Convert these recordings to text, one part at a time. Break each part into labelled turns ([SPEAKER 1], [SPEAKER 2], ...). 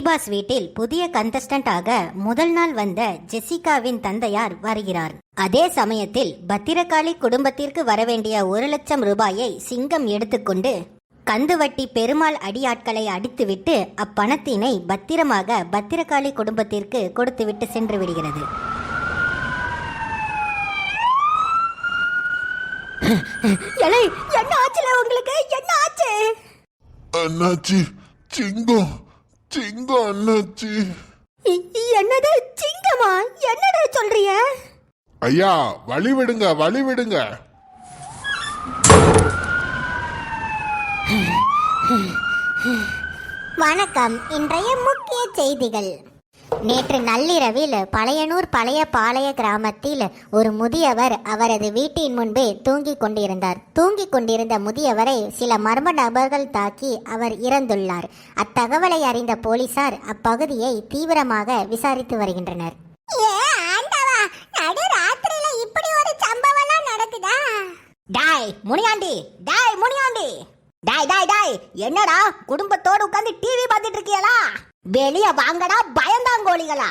[SPEAKER 1] பிபாஸ் வீட்டில் புதிய கண்டஸ்டன்டாக முதல் நாள் வந்த ஜெசிகாவின் தந்தையார் வருகிறார். அதே சமயத்தில் பத்திரகாளி குடும்பத்திற்கு வரவேண்டிய ஒரு லட்சம் ரூபாயை சிங்கம் எடுத்துக்கொண்டு கந்துவட்டி பெருமாள் அடியாட்களை அடித்துவிட்டு அப்பணத்தினை பத்திரமாக பத்திரகாளி குடும்பத்திற்கு கொடுத்துவிட்டு சென்று விடுகிறது. என்ன ஆச்சுல உங்களுக்கு? என்ன ஆச்சு?
[SPEAKER 2] அண்ணாச்சி சிங்கம். சிங்கம் அண்ணாச்சி.
[SPEAKER 1] என்னது? சிங்கமா? என்னடா சொல்றிய?
[SPEAKER 2] ஐயா வழி விடுங்க வழி விடுங்க
[SPEAKER 1] வணக்கம். இன்றைய முக்கிய செய்திகள். நேற்று நள்ளிரவில் பழையனூர் பழைய பாளைய கிராமத்தில் ஒரு முதியவர் அவரது வீட்டின் முன்பே தூங்கிக் கொண்டிருந்தார். தூங்கிக் கொண்டிருந்த முதியவரை சில மர்ம நபர்கள் தாக்கி அவர் இறந்துள்ளார். அத்தகவலை அறிந்த போலீசார் அப்பகுதியை தீவிரமாக விசாரித்து வருகின்றனர். டாய் முனியாண்டி டாய் முனியாண்டி. டாய் டாய் டாய் என்னடா குடும்பத்தோடு உட்கார்ந்து டிவி பார்த்துட்டு இருக்கியலா? வெளிய வாங்கடா பயந்தாங்கோழிகளா?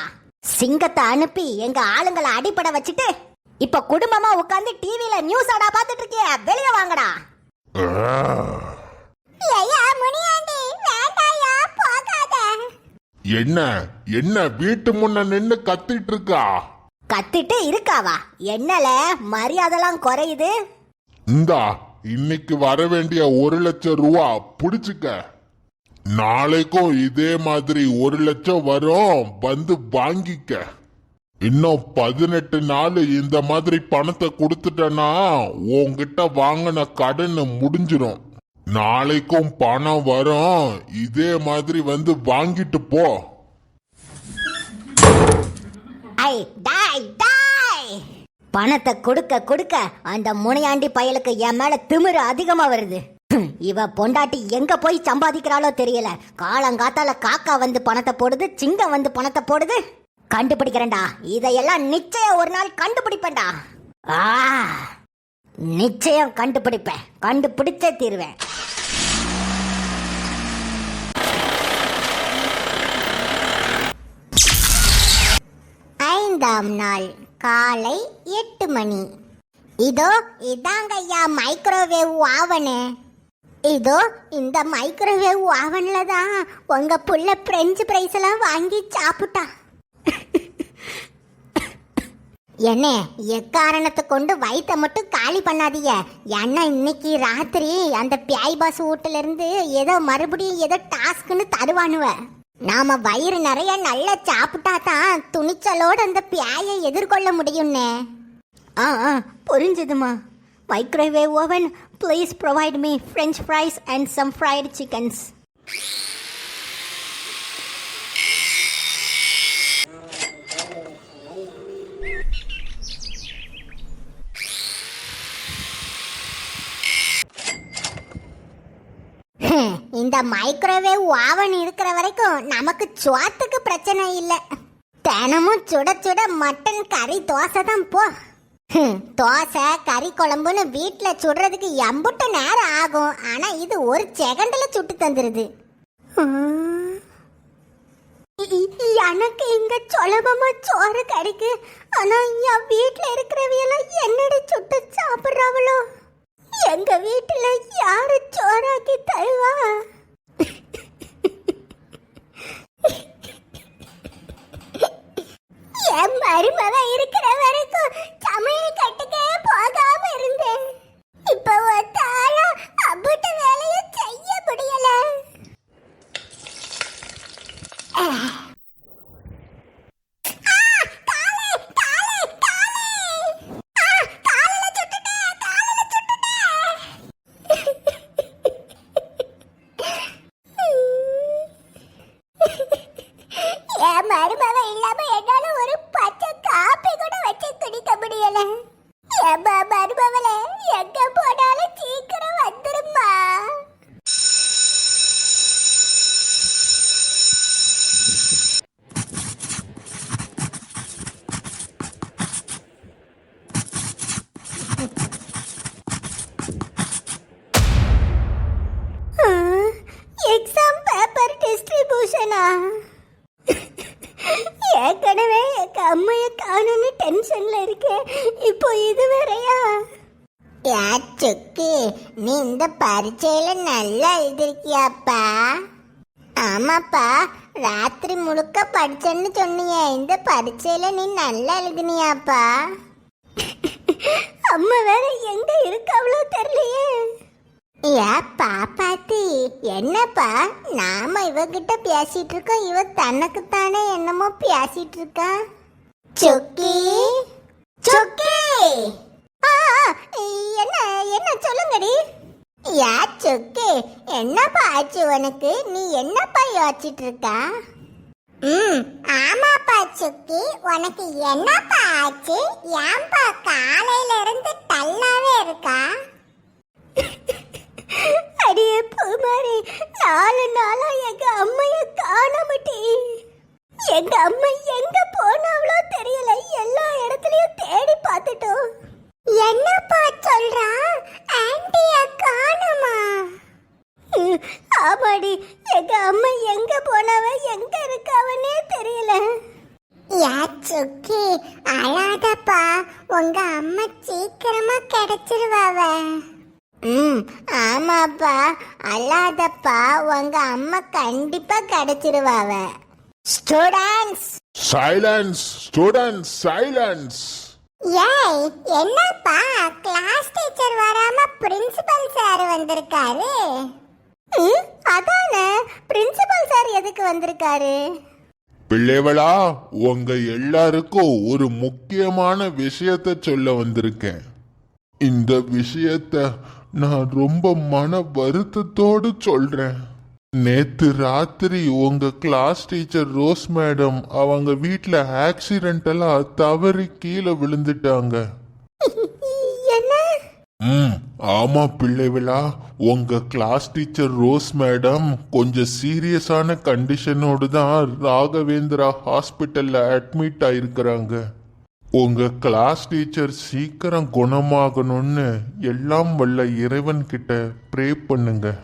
[SPEAKER 1] சிங்கத்தை அனுப்பி எங்க ஆளுங்களை அடிப்பட வச்சுட்டு இப்ப குடும்பமா உட்கார்ந்து டிவில நியூஸ் ஆடா பார்த்துட்டு இருக்கிய வெளிய வாங்கடா.
[SPEAKER 2] என்ன என்ன வீட்டு முன்ன நின்னு கத்திட்டு இருக்கா
[SPEAKER 1] கத்திட்டு இருக்காவா? என்னல மரியாதைலாம் குறையுது?
[SPEAKER 2] இந்தா இன்னைக்கு வர வேண்டிய ஒரு லட்சம் ரூபா புடிச்சுக்க. நாளைக்கும் இதே மாதிரி ஒரு லட்சம் வரும். வந்து வாங்கிக்க. இன்னும் பதினெட்டு நாள் இந்த மாதிரி பணத்தை கொடுத்துட்டனா உங்ககிட்ட வாங்கின கடன் முடிஞ்சிடும் நாளைக்கும் பணம் வரும். இதே மாதிரி வந்து வாங்கிட்டு போ.
[SPEAKER 1] பணத்தை கொடுக்க கொடுக்க அந்த முனையாண்டி பயலுக்கு என் மேல திமிரு அதிகமா வருது. இவ பொண்டாட்டி எங்க போய் சம்பாதிக்கிறாளோ தெரியல. காலங்காத்தால காக்கா வந்து பணத்தை போடுது சிங்கம் வந்து பணத்தை போடுது. கண்டுபிடிக்கிறேன்டா. இதையெல்லாம் நிச்சயம் ஒரு நாள் கண்டுபிடிப்பேன்டா. ஆ நிச்சயம் கண்டுபிடிப்பேன். கண்டுபிடிச்சே தீருவேன். ஐந்தாம் நாள் காலை எட்டு மணி. இதோ இதாங்க ஐயா மைக்ரோவேவ் ஆவனு இதோ இந்த மைக்ரோவேவ் ஓவனில் தான் உங்கள் புள்ள பிரெஞ்சு பிரைஸ் எல்லாம் வாங்கி சாப்பிட்டா. என்ன எக்காரணத்தை கொண்டு வயிற்றை மட்டும் காலி பண்ணாதீங்க. ஏன்னா இன்னைக்கு ராத்திரி அந்த பியாய் பாஸ் வீட்டிலேருந்து ஏதோ மறுபடியும் ஏதோ டாஸ்க்குன்னு தருவானுவ. நாம வயிறு நிறைய நல்லா சாப்பிட்டா தான் துணிச்சலோடு அந்த பியாயை எதிர்கொள்ள முடியும்னே. ஆ ஆ புரிஞ்சுதுமா microwave oven please provide me French fries and some fried chickens இந்த மைக்ரோவேவ் ஓவன் இருக்கிற வரைக்கும் நமக்கு சுவாத்துக்கு பிரச்சனை இல்லை. தினமும் சுட சுட மட்டன் கறி தோசை தான் போ. தோசை கறி குழம்புன்னு வீட்டில் சுடுறதுக்கு எம்புட்டு நேரம் ஆகும். ஆனால் இது ஒரு செகண்டில் சுட்டு தந்துடுது எனக்கு இங்க சுலபமா சோறு கிடைக்கு. ஆனா என் வீட்டுல இருக்கிறவையெல்லாம் என்னடி சுட்டு சாப்பிடுறாவளோ? எங்க வீட்டுல யாரு சோறாக்கி தருவா? இப்போ இது யா சுக்கு நீ இந்த பரீட்சையில நல்லா எழுதிருக்கியாப்பா. ஆமாப்பா ராத்திரி முழுக்க படிச்சேன்னு சொன்னீங்க இந்த பரீட்சையில நீ நல்லா எழுதினியாப்பா. அம்மா வேற எங்க இருக்காவளோ தெரியலையே. ஏ பாப்பாத்தி என்னப்பா நாம இவகிட்ட பேசிட்டு இருக்கோம் இவ தனக்குத்தானே என்னமோ பேசிட்டு இருக்கா? சொக்கி? சொக்கி. என்ன என்ன சொல்லுங்கடி? யா சொக்கி என்னப்பா ஆச்சு உனக்கு? நீ என்னப்பா யோசிச்சிட்டு இருக்கா ம் ஆமாப்பா சுக்கி உனக்கு என்னப்பா ஆச்சு? ஏன்பா காலையில இருந்து டல்லாவே இருக்கா? அடியே பூமாரி நாலு நாளா எங்க அம்மைய காணாமட்டி. எங்க அம்மா எங்க போனாவளோ தெரியல எல்லா இடத்துலயும் தேடி பார்த்துட்டோம் என்னப்பா சொல்றா ஆன்ட்டிய காணுமா ஆமாடி எங்க அம்மா எங்க போனவ எங்க இருக்காவனே தெரியல யாச்சுக்கி அழாதப்பா உங்க அம்மா சீக்கிரமா கிடைச்சிருவாவ. ம் ஆமாப்பா. அழாதப்பா உங்க அம்மா கண்டிப்பா கிடைச்சிருவாவ. ஸ்டூடண்ட்ஸ்
[SPEAKER 2] சைலன்ஸ் ஸ்டூடெண்ட் சைலன்ஸ்
[SPEAKER 1] ஏய் என்னப்பா? கிளாஸ் டீச்சர் வராம பிரின்சிபல் சார் வந்திருக்காரு. அதானே? பிரின்சிபல் சார் எதுக்கு வந்திருக்காரு?
[SPEAKER 2] பிள்ளைவளா உங்க எல்லாருக்கும் ஒரு முக்கியமான விஷயத்த சொல்ல வந்திருக்கேன். இந்த விஷயத்த நான் ரொம்ப மன வருத்தத்தோடு சொல்றேன். நேத்து ராத்திரி உங்க கிளாஸ் டீச்சர் ரோஸ் மேடம் அவங்க வீட்டில் ஆக்சிடென்டெல்லாம் தவறி கீழே விழுந்துட்டாங்க. ம். பிள்ளை விழா உங்க கிளாஸ் டீச்சர் ரோஸ் மேடம் கொஞ்சம் சீரியஸான கண்டிஷனோடு தான் ராகவேந்திரா ஹாஸ்பிட்டல்ல அட்மிட் ஆயிருக்கிறாங்க. உங்க கிளாஸ் டீச்சர் சீக்கிரம் குணமாகணும்னு எல்லாம் வல்ல இறைவன் கிட்ட ப்ரே பண்ணுங்க.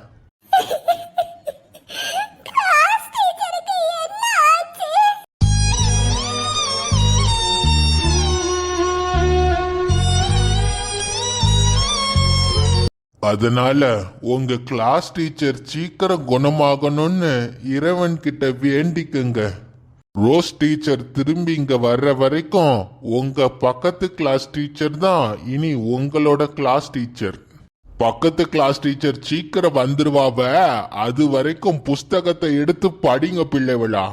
[SPEAKER 2] அதனால உங்க கிளாஸ் டீச்சர் சீக்கிரம் குணமாகணும்னு இறைவன் கிட்ட வேண்டிக்குங்க. ரோஸ் டீச்சர் திரும்பி இங்க வர்ற வரைக்கும் உங்க பக்கத்து கிளாஸ் டீச்சர் தான் இனி உங்களோட கிளாஸ் டீச்சர் பக்கத்து கிளாஸ் டீச்சர் சீக்கிரம் வந்துருவாவ அது வரைக்கும் புஸ்தகத்தை எடுத்து படிங்க
[SPEAKER 1] பிள்ளைவளா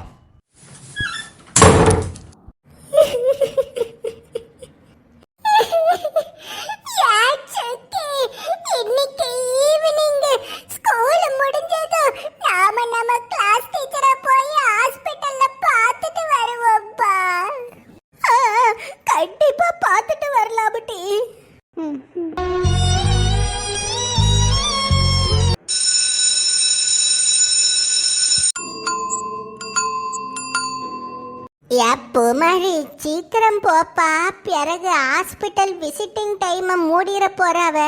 [SPEAKER 1] பூமாரி சீக்கிரம் போப்பா. பிறகு ஹாஸ்பிட்டல் விசிட்டிங் டைம் மூடிற போறாவ.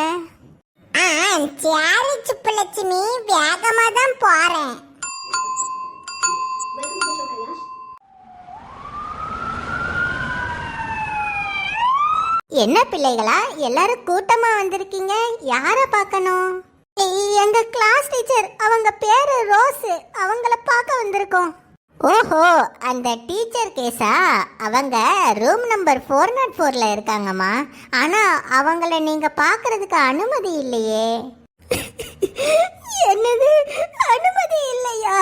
[SPEAKER 1] ஆ சரி சுப்புலட்சுமி. வேகமா தான் போறேன். என்ன பிள்ளைகளா? எல்லாரும் கூட்டமா வந்திருக்கீங்க. யார பார்க்கணும்? எங்க கிளாஸ் டீச்சர் அவங்க பேரு ரோஸ். அவங்கள பார்க்க வந்திருக்கோம். ஓஹோ அந்த டீச்சர் கேஸா? அவங்க ரூம் நம்பர் ஃபோர் நாட் ஃபோரில் இருக்காங்கம்மா. ஆனால் அவங்கள நீங்கள் பார்க்கறதுக்கு அனுமதி இல்லையே என்னது அனுமதி இல்லையா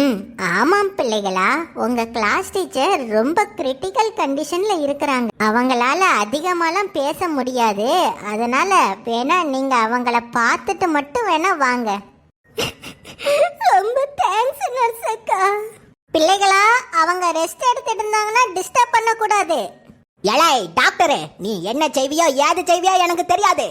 [SPEAKER 1] ம் ஆமாம் எங்க கிளாஸ் டீச்சர் ரொம்ப கிரிட்டிக்கல் கண்டிஷன்ல இருக்கிறாங்க. அவங்களால அதிகமாலாம் பேச முடியாது. அதனால வேணா நீங்க அவங்கள பார்த்துட்டு மட்டும் வேணா வாங்க. ரொம்ப தேங்க்ஸ் நர்ஸ் அக்கா. பிள்ளைகளா அவங்க ரெஸ்ட் எடுத்துட்டு இருந்தாங்கன்னா டிஸ்டர்ப் பண்ண கூடாது
[SPEAKER 3] எலை டாக்டரு நீ என்ன செய்வியோ ஏது செய்வியோ எனக்கு தெரியாது.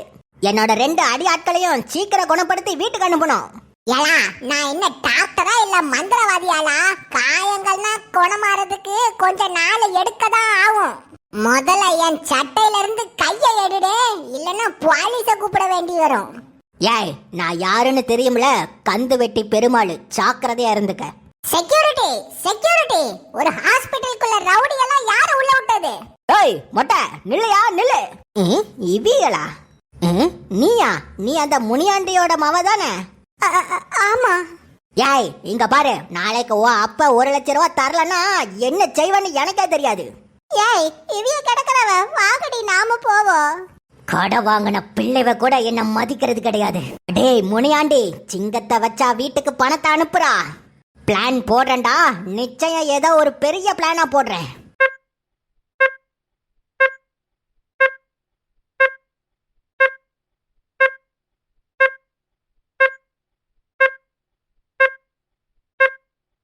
[SPEAKER 3] என்னோட ரெண்டு அடி ஆட்களையும் சீக்கிரம் குணப்படுத்தி வீட்டுக்கு அனுப்பணும்.
[SPEAKER 1] ஏலா நான் என்ன டாக்டரா இல்ல மந்திரவாதியாலா? காயங்கள்னா குணமாறதுக்கு கொஞ்ச நாள் எடுக்க தான் ஆகும். முதல்ல என் சட்டையில இருந்து கையை எடுடு இல்லைன்னா போலீஸ கூப்பிட வேண்டி வரும்.
[SPEAKER 3] ஏய் நான் யாருன்னு தெரியும்ல கந்து வெட்டி பெருமாள் ஜாக்கிரதையா இருந்துக்க.
[SPEAKER 1] செக்யூரிட்டி செக்யூரிட்டி ஒரு ஹாஸ்பிட்டலுக்குள்ள
[SPEAKER 3] ஓய் மொட்டை நில்லையா நில்லு. ம், இவியலா. நீயா? நீ அந்த முனியாண்டியோட மவ தானே
[SPEAKER 1] ஆமா.
[SPEAKER 3] ஏய் இங்க பாரு. நாளைக்கு ஓ அப்பா ஒரு லட்சம் ரூபா தரலன்னா என்ன செய்வேன்னு எனக்கே தெரியாது.
[SPEAKER 1] ஏய் இவிய கிடக்குறவ வாகடி நாம போவோம்.
[SPEAKER 3] கடை வாங்கின பிள்ளைவ கூட என்ன மதிக்கிறது கிடையாது. டேய் முனியாண்டி சிங்கத்தை வச்சா வீட்டுக்கு பணத்தை அனுப்புறா. பிளான் போடுறேன்டா. நிச்சயம் ஏதோ ஒரு பெரிய பிளானா போடுறேன்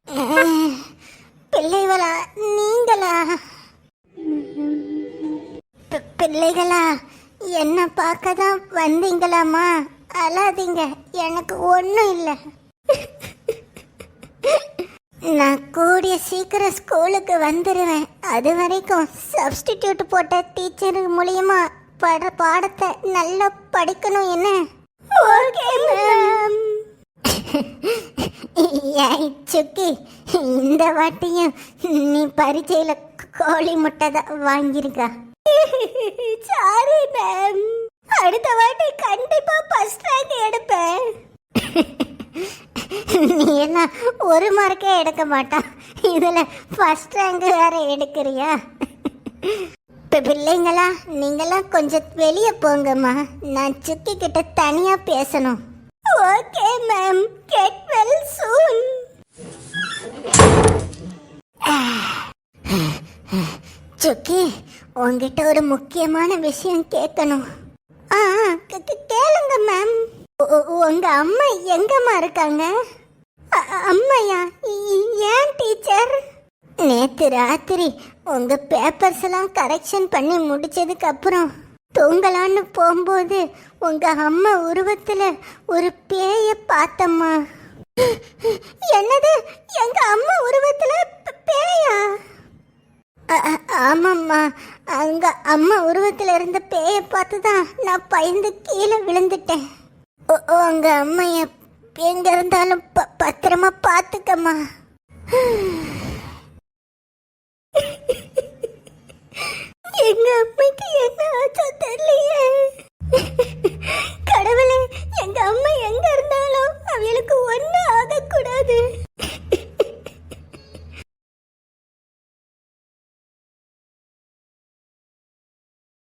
[SPEAKER 1] அஹ், பிள்ளைகளா நீங்களா பி- பிள்ளைகளா என்ன பார்க்க தான் வந்தீங்களாம்மா? அழாதீங்க எனக்கு ஒன்றும் இல்லை. நான் கூடிய சீக்கிரம் ஸ்கூலுக்கு வந்துடுவேன் அது வரைக்கும் சப்ஸ்டிடியூட் போட்ட டீச்சர் மூலியமா பட பாடத்தை நல்லா படிக்கணும் என்ன? ஓகே மேம் ஏய் சுக்கி இந்த வாட்டியும் நீ பரீட்சையில கோழி முட்டை தான் வாங்கியிருக்கா. சாரி மேம் அடுத்த வாட்டி கண்டிப்பா ஃபர்ஸ்ட் ரேங்க் எடுப்பேன். நீ என்ன ஒரு மார்க்கே எடுக்க மாட்டான் இதில் ஃபர்ஸ்ட் ரேங்க் வேற எடுக்கிறியா? இப்போ பிள்ளைங்களா நீங்களாம் கொஞ்சம் வெளியே போங்கம்மா. நான் சுக்கி கிட்ட தனியா பேசணும். Okay ma'am get well soon Sukki உங்ககிட்ட ஒரு முக்கியமான விஷயம் கேட்கணும். ஆ கேளுங்க மேம் உங்க அம்மா எங்கம்மா இருக்காங்க? அம்மையா? ஏன் டீச்சர் நேத்து ராத்திரி உங்க பேப்பர்ஸ் எல்லாம் கரெக்ஷன் பண்ணி முடிச்சதுக்கு அப்புறம் தூங்கலான்னு போகும்போது உங்க அம்மா உருவத்துல ஒரு பேய பார்த்தம்மா. என்னது? எங்க அம்மா உருவத்துல பேயா? ஆமாம்மா. அங்கே அம்மா உருவத்தில் இருந்த பேயை பார்த்து தான் நான் பயந்து கீழே விழுந்துட்டேன். ஓ அங்கே அம்மா எங்கே இருந்தாலும் ப பத்திரமா பார்த்துக்கம்மா. எங்க அம்மைக்கு என்ன ஆச்சோ தெரியலையே. கடவுளே எங்க அம்மா எங்க இருந்தாலும் அவளுக்கு ஒண்ணு ஆகக்கூடாது.